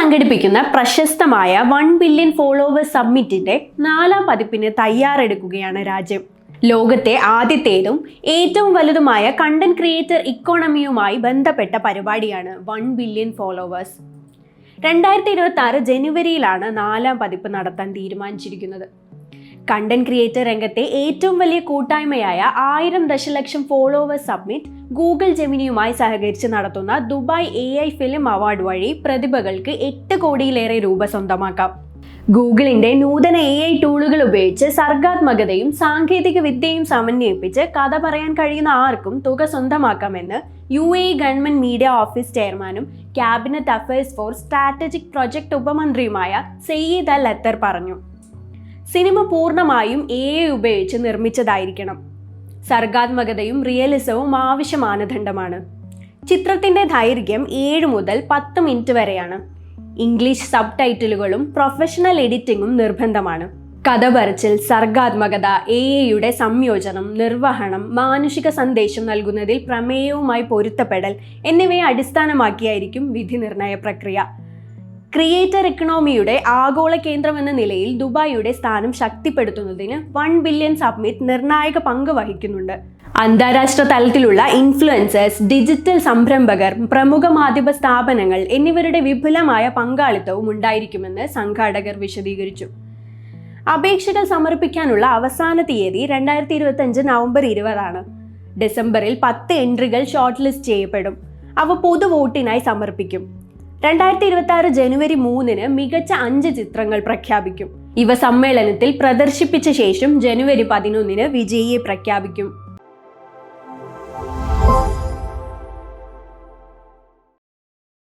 സംഘടിപ്പിക്കുന്ന പ്രശസ്തമായ one billion followers സമ്മിറ്റിന്റെ നാലാം പതിപ്പിന് തയ്യാറെടുക്കുകയാണ് രാജ്യം. ലോകത്തെ ആദ്യത്തേതും ഏറ്റവും വലുതുമായ കണ്ടന്റ് ക്രിയേറ്റർ ഇക്കോണമിയുമായി ബന്ധപ്പെട്ട പരിപാടിയാണ് വൺ ബില്യൺ ഫോളോവേഴ്സ്. രണ്ടായിരത്തി ഇരുപത്തി ആറ് ജനുവരിയിലാണ് നാലാം പതിപ്പ് നടത്താൻ തീരുമാനിച്ചിരിക്കുന്നത്. കണ്ടന്റ് ക്രിയേറ്റർ രംഗത്തെ ഏറ്റവും വലിയ കൂട്ടായ്മയായ ആയിരം ദശലക്ഷം ഫോളോവേഴ്സ് സബ്മിറ്റ് ഗൂഗിൾ ജെമിനിയുമായി സഹകരിച്ച് നടത്തുന്ന Dubai A I film award വഴി പ്രതിഭകൾക്ക് എട്ട് കോടിയിലേറെ രൂപ സ്വന്തമാക്കാം. ഗൂഗിളിന്റെ നൂതന എ ഐ ടൂളുകൾ ഉപയോഗിച്ച് സർഗാത്മകതയും സാങ്കേതിക വിദ്യയും സമന്വയിപ്പിച്ച് കഥ പറയാൻ കഴിയുന്ന ആർക്കും തുക സ്വന്തമാക്കാമെന്ന് U A government media office ചെയർമാനും cabinet affairs for strategic project ഉപമന്ത്രിയുമായ Saeed Al Attar പറഞ്ഞു. സിനിമ പൂർണമായും എ ഉപയോഗിച്ച് നിർമ്മിച്ചതായിരിക്കണം. സർഗാത്മകതയും റിയലിസവും ആവശ്യ മാനദണ്ഡമാണ്. ചിത്രത്തിന്റെ ദൈർഘ്യം ഏഴ് മുതൽ പത്ത് മിനിറ്റ് വരെയാണ്. ഇംഗ്ലീഷ് സബ് ടൈറ്റിലുകളും പ്രൊഫഷണൽ എഡിറ്റിംഗും നിർബന്ധമാണ്. കഥ പറച്ചിൽ സർഗാത്മകത എ എയുടെ സംയോജനം നിർവഹണം മാനുഷിക സന്ദേശം നൽകുന്നതിൽ പ്രമേയവുമായി പൊരുത്തപ്പെടൽ എന്നിവയെ അടിസ്ഥാനമാക്കിയായിരിക്കും വിധി നിർണയ പ്രക്രിയ. ക്രിയേറ്റർ എക്കണോമിയുടെ ആഗോള കേന്ദ്രം എന്ന നിലയിൽ ദുബായിയുടെ സ്ഥാനം ശക്തിപ്പെടുത്തുന്നതിന് വൺ ബില്യൺ സബ്മിറ്റ് നിർണായക പങ്ക് വഹിക്കുന്നുണ്ട്. അന്താരാഷ്ട്ര തലത്തിലുള്ള ഇൻഫ്ലുവൻസേഴ്സ് ഡിജിറ്റൽ സംരംഭകർ പ്രമുഖ മാധ്യമ സ്ഥാപനങ്ങൾ എന്നിവരുടെ വിപുലമായ പങ്കാളിത്തവും ഉണ്ടായിരിക്കുമെന്ന് സംഘാടകർ വിശദീകരിച്ചു. അപേക്ഷകൾ സമർപ്പിക്കാനുള്ള അവസാന തീയതി രണ്ടായിരത്തി ഇരുപത്തഞ്ച് നവംബർ ഇരുപതാണ്. ഡിസംബറിൽ പത്ത് എൻട്രികൾ ഷോർട്ട് ലിസ്റ്റ് ചെയ്യപ്പെടും. അവ പൊതു വോട്ടിനായി സമർപ്പിക്കും. രണ്ടായിരത്തി ഇരുപത്തി ആറ് ജനുവരി മൂന്നിന് മികച്ച അഞ്ച് ചിത്രങ്ങൾ പ്രഖ്യാപിക്കും. ഇവ സമ്മേളനത്തിൽ പ്രദർശിപ്പിച്ച ശേഷം ജനുവരി പതിനൊന്നിന് വിജയിയെ പ്രഖ്യാപിക്കും.